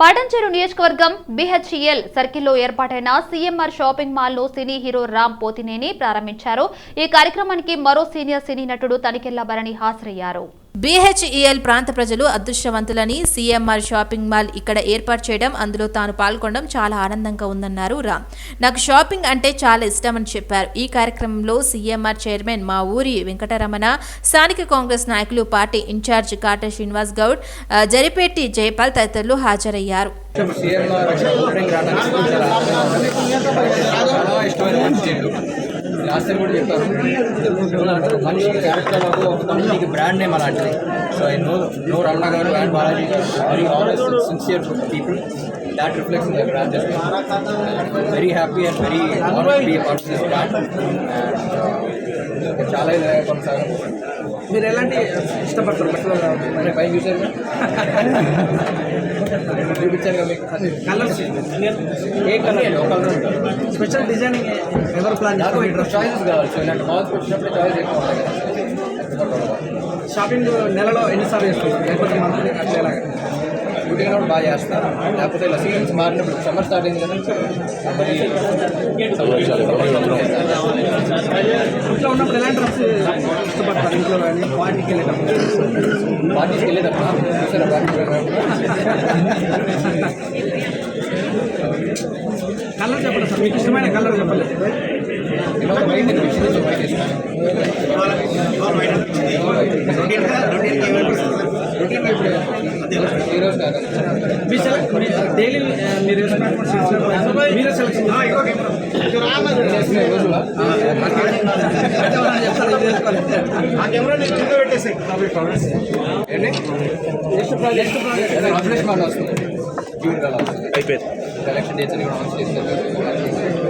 పాటంచేరు నియోజకవర్గం బిహెచ్ఎల్ సర్కిల్లో ఏర్పాటైన సీఎంఆర్ షాపింగ్ మాల్లో సినీ హీరో రామ్ పోతినేని ప్రారంభించారు. ఈ కార్యక్రమానికి మరో సీనియర్ సినీ నటుడు తనికెళ్ళ భరణి హాజరయ్యారు. బీహెచ్ఈఎల్ ప్రాంత ప్రజలు అదృష్టవంతులని సీఎంఆర్ షాపింగ్ మాల్ ఇక్కడ ఏర్పాటు చేయడం అందులో తాను పాల్గొనడం చాలా ఆనందంగా ఉందన్నారు రామ్ నాకు షాపింగ్ అంటే చాలా ఇష్టమని చెప్పారు. ఈ కార్యక్రమంలో సీఎంఆర్ చైర్మన్ మా ఊరి వెంకటరమణ స్థానిక కాంగ్రెస్ నాయకులు పార్టీ ఇన్ఛార్జ్ కాట శ్రీనివాస్ గౌడ్ జరిపేటి జయపాల్ తదితరులు హాజరయ్యారు. సిఎంఆర్ ఓపెనింగ్ రావడానికి మంచి లాస్ట్ టైం కూడా చెప్పారు మనిషి క్యారెక్టర్ ఒక కంపెనీకి బ్రాండ్ నేమ్ అలాంటిది so I know no Ramana గారు అండ్ బాలాజీ గారు very honest sincere people that reflects in very happy and very honour be this brand చాలా ఇలా కొనసాగం మీరు ఎలాంటి ఇష్టపడతారు? బట్టలు అంటే పైన చూసారు చూపించారు మీకు కలర్స్? ఏ కలర్? కలర్ స్పెషల్ డిజైనింగ్ ఎవరు ప్లాన్ చాయిసెస్ కావాలి. సో ఇలాంటి మాల్స్కి వచ్చినప్పుడు చాయిస్ ఎక్కువ షాపింగ్ నెలలో ఎన్నిసార్లు చేస్తారు? లేకపోతే మంత్లీ? అట్లా షూటింగ్ కూడా బాగా చేస్తారు లేకపోతే ఇలా సీజన్స్ మారినప్పుడు సమ్మర్ స్టార్ట్ అయింది కదా. మరి ఇంట్లో ఉన్నప్పుడు ఎలాంటి డ్రెస్ ఇష్టపడతారు? ఇంట్లో కానీ పార్టీకి వెళ్ళేటప్పుడు? పార్టీస్కి వెళ్ళేటప్పుడు పార్టీకి కలర్ చెప్పండి సార్. మీకు ఇష్టమైన కలర్ చెప్పలేదు వైట్ వైట్ ఇస్తాను రొటీన్ ఇప్పుడు ఈ రోజు కాదు మీ సెలెక్ట్ డైలీ మీరు మీరే సెలెక్షన్ అయిపోయింది. కలెక్షన్ డేట్స్ అని కూడా చేస్తారు